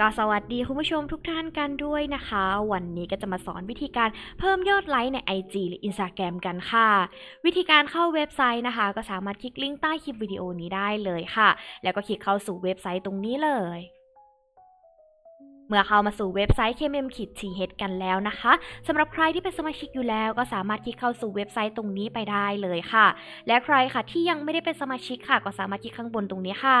ก็สวัสดีคุณผู้ชมทุกท่านกันด้วยนะคะ วันนี้ก็จะมาสอนวิธีการเพิ่มยอดไลค์ใน IG หรือ Instagram กันค่ะ วิธีการเข้าเว็บไซต์นะคะ ก็สามารถคลิกลิงก์ใต้คลิปวิดีโอนี้ได้เลยค่ะ แล้วก็คลิกเข้าสู่เว็บไซต์ตรงนี้เลย เมื่อเข้ามาสู่เว็บไซต์ KMM ขีด TH กันแล้วนะคะสำหรับใครที่เป็นสมาชิกอยู่แล้ว ก็สามารถคลิกเข้าสู่เว็บไซต์ตรงนี้ไปได้เลยค่ะ และใครค่ะที่ยังไม่ได้เป็นสมาชิกค่ะ ก็สามารถคลิกข้างบนตรงนี้ค่ะ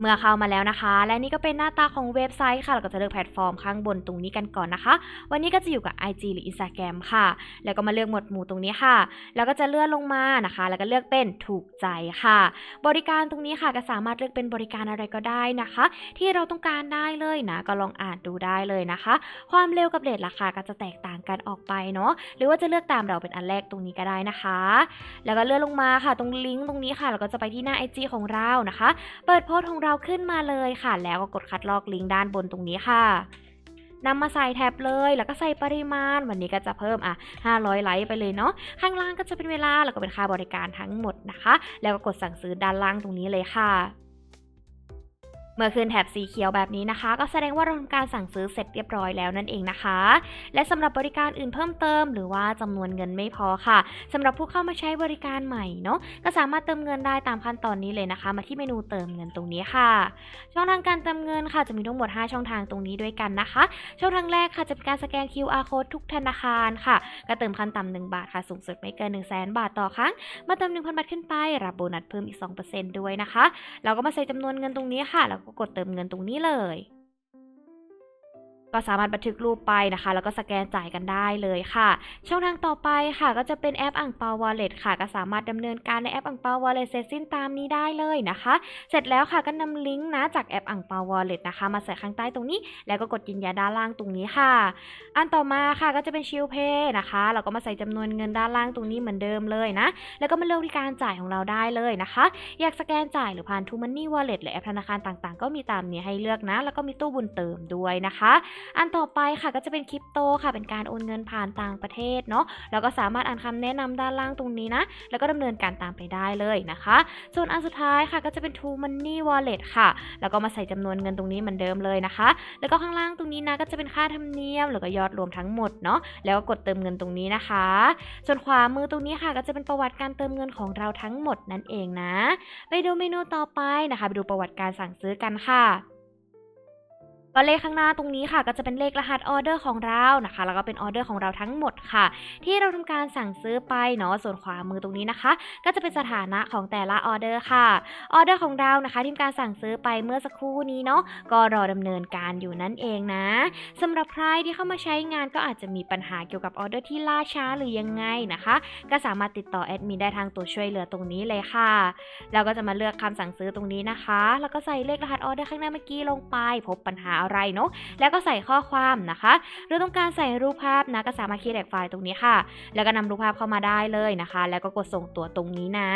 เมื่อเข้ามาแล้วนะคะ และนี่ก็เป็นหน้าตาของเว็บไซต์ค่ะ เราก็จะเลือกแพลตฟอร์มข้างบนตรงนี้กันก่อนนะคะ วันนี้ก็จะอยู่กับ IG หรือ Instagram ค่ะ แล้วก็มาเลือกหมวดหมู่ตรงนี้ค่ะ แล้วก็จะเลื่อนลงมานะคะ แล้วก็เลือกเป็นถูกใจค่ะ บริการตรงนี้ค่ะก็สามารถเลือกเป็นบริการอะไรก็ได้นะคะ ที่เราต้องการได้เลยนะ ก็ลองอ่านดูได้เลยนะคะ ความเร็วกับเรทราคาก็จะแตกต่างกันออกไปเนาะ หรือว่าจะเลือกตามเราเป็นอันแรกตรงนี้ก็ได้นะคะ แล้วก็เลื่อนลงมาค่ะ ตรงลิงก์ตรงนี้ค่ะ เราก็จะไปที่หน้า IG ของเรานะคะ เปิดโพสต์ของเราขึ้นมาเลยค่ะ แล้วก็กดคัดลอกลิงก์ด้านบนตรงนี้ค่ะนำมาใส่แท็บเลย แล้วก็ใส่ปริมาณ วันนี้ก็จะเพิ่มอะ 500 ไลค์ไปเลยเนาะ ข้างล่างก็จะเป็นเวลา แล้วก็เป็นค่าบริการทั้งหมดนะคะ แล้วก็กดสั่งซื้อด้านล่างตรงนี้เลยค่ะ เมื่อขึ้นแถบสีเขียวแบบนี้นะคะ ก็แสดงว่าเราทำการสั่งซื้อเสร็จเรียบร้อยแล้วนั่นเองนะคะ และสำหรับบริการอื่นเพิ่มเติม หรือว่าจำนวนเงินไม่พอค่ะสำหรับผู้เข้ามาใช้บริการใหม่เนาะก็สามารถเติมเงินได้ตามขั้นตอนนี้เลยนะคะ มาที่เมนูเติมเงินตรงนี้ค่ะ ช่องทางการเติมเงินค่ะจะมีทั้งหมด 5 ช่องทางตรงนี้ด้วยกันนะคะ ช่องทางแรกค่ะจะเป็นการสแกน QR code ทุกธนาคารค่ะ ก็เติมขั้นต่ำ1บาทค่ะสูงสุดไม่เกิน 1 0 0 0 0แบาทต่อครั้ง มาเติม 1,000 บาทขึ้นไป รับโบนัสเพิ่มอีก 2%ด้วยนะคะ เราก็มาใส่จำนวนเงินตรงนี้ค่ะแล้วก็กดเติมเงินตรงนี้เลย ก็สามารถบันทึกรูปไปนะคะ แล้วก็สแกนจ่ายกันได้เลยค่ะ ช่องทางต่อไปค่ะ ก็จะเป็นแอปอ่างเปาวอลเล็ตค่ะ ก็สามารถดำเนินการในแอปอ่างเปาวอลเล็ตเสร็จสิ้นตามนี้ได้เลยนะคะ เสร็จแล้วค่ะก็นำลิงก์นะจากแอปอ่างเปาวอลเล็ตนะคะ มาใส่ข้างใต้ตรงนี้ แล้วก็กดยืนยันด้านล่างตรงนี้ค่ะ อันต่อมาค่ะก็จะเป็นชิลเพย์นะคะเราก็มาใส่จำนวนเงินด้านล่างตรงนี้เหมือนเดิมเลยนะ แล้วก็มาเลือกวิธีการจ่ายของเราได้เลยนะคะ อยากสแกนจ่ายหรือผ่าน t ูมันนี่วอลเล็ตหรือแอปธนาคารต่างๆ ก็มีตามนี้ให้เลือกนะ แล้วก็มีตู้บุญเติมด้วยนะคะอันต่อไปค่ะก็จะเป็นคริปโตค่ะ เป็นการโอนเงินผ่านต่างประเทศเนาะแล้วก็สามารถอ่านคำแนะนำด้านล่างตรงนี้นะ แล้วก็ดำเนินการตามไปได้เลยนะคะ ส่วนอันสุดท้ายค่ะก็จะเป็น True Money Wallet ค่ะ แล้วก็มาใส่จำนวนเงินตรงนี้เหมือนเดิมเลยนะคะ แล้วก็ข้างล่างตรงนี้นะก็จะเป็นค่าธรรมเนียมหรือก็ยอดรวมทั้งหมดเนาะแล้วก็กดเติมเงินตรงนี้นะคะ ส่วนขวามือตรงนี้ค่ะ ก็จะเป็นประวัติการเติมเงินของเราทั้งหมดนั่นเองนะ ไปดูเมนูต่อไปนะคะ ไปดูประวัติการสั่งซื้อกันค่ะ ก็เลขข้างหน้าตรงนี้ค่ะ ก็จะเป็นเลขรหัสออเดอร์ของเรานะคะ แล้วก็เป็นออเดอร์ของเราทั้งหมดค่ะ ที่เราทำการสั่งซื้อไปเนาะส่วนขวามือตรงนี้นะคะ ก็จะเป็นสถานะของแต่ละออเดอร์ค่ะออเดอร์ของเรานะคะที่การสั่งซื้อไปเมื่อสักครู่นี้เนาะก็รอดำเนินการอยู่นั่นเองนะสำหรับใครที่เข้ามาใช้งานก็อาจจะมีปัญหาเกี่ยวกับออเดอร์ที่ล่าช้าหรือยังไงนะคะ ก็สามารถติดต่อแอดมินได้ทางตัวช่วยเหลือตรงนี้เลยค่ะเราก็จะมาเลือกคำสั่งซื้อตรงนี้นะคะ แล้วก็ใส่เลขรหัสออเดอร์ข้างหน้าเมื่อกี้ลงไป พบปัญหาอะไรเนาะแล้วก็ใส่ข้อความนะคะหรือต้องการใส่รูปภาพนะก็สามารถคลิกแดกไฟล์ตรงนี้ค่ะ แล้วก็นำรูปภาพเข้ามาได้เลยนะคะ แล้วก็กดส่งตัวตรงนี้นะ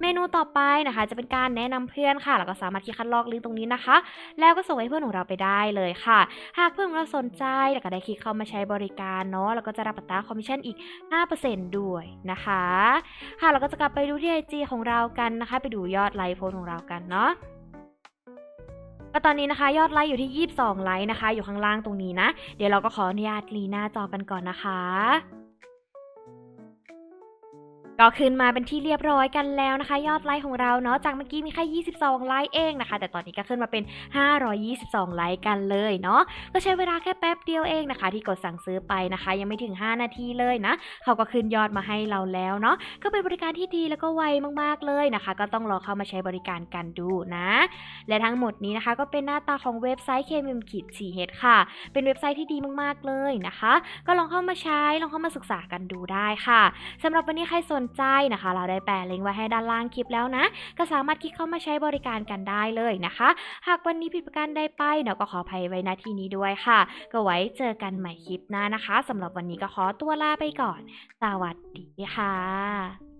เมนูต่อไปนะคะ จะเป็นการแนะนำเพื่อนค่ะ แล้วก็สามารถคลิกคัดลอกลิงก์ตรงนี้นะคะ แล้วก็ส่งให้เพื่อนของเราไปได้เลยค่ะ หากเพื่อนของเราสนใจแล้วก็ได้คลิกเข้ามาใช้บริการเนาะแล้วก็จะรับอัตราคอมมิชชั่นอีก 5%ด้วยนะคะ ค่ะเราก็จะกลับไปดูที่ IG ของเรากันนะคะ ไปดูยอดไลค์โพสของเรากันเนาะ ก็ตอนนี้นะคะ ยอดไลค์อยู่ที่ 22 ไลค์นะคะ อยู่ข้างล่างตรงนี้นะ เดี๋ยวเราก็ขออนุญาตลีหน้าจอกันก่อนนะคะ ก็ขึ้นมาเป็นที่เรียบร้อยกันแล้วนะคะ ยอดไลค์ของเราเนาะจากเมื่อกี้มีแค่22 ไลค์เองนะคะ แต่ตอนนี้ก็ขึ้นมาเป็น 522 ไลค์กันเลยเนาะก็ใช้เวลาแค่แป๊บเดียวเองนะคะ ที่กดสั่งซื้อไปนะคะ ยังไม่ถึง 5 นาทีเลยนะเขาก็ขึ้นยอดมาให้เราแล้วเนาะก็เป็นบริการที่ดีแล้วก็ไวมากๆเลยนะคะ ก็ต้องรอเข้ามาใช้บริการกันดูนะ และทั้งหมดนี้นะคะ ก็เป็นหน้าตาของเว็บไซต์ KMM ขีด 4H ค่ะ เป็นเว็บไซต์ที่ดีมากๆเลยนะคะ ก็ลองเข้ามาใช้ลองเข้ามาศึกษากันดูได้ค่ะสำหรับวันนี้ใครสนใจนะคะ เราได้แปะลิงก์ไว้ให้ด้านล่างคลิปแล้วนะ ก็สามารถคลิกเข้ามาใช้บริการกันได้เลยนะคะ หากวันนี้ผิดประการใดไปเนาะก็ขออภัยไว้ณที่นี้ด้วยค่ะ ก็ไว้เจอกันใหม่คลิปหน้านะคะสำหรับวันนี้ก็ขอตัวลาไปก่อน สวัสดีค่ะ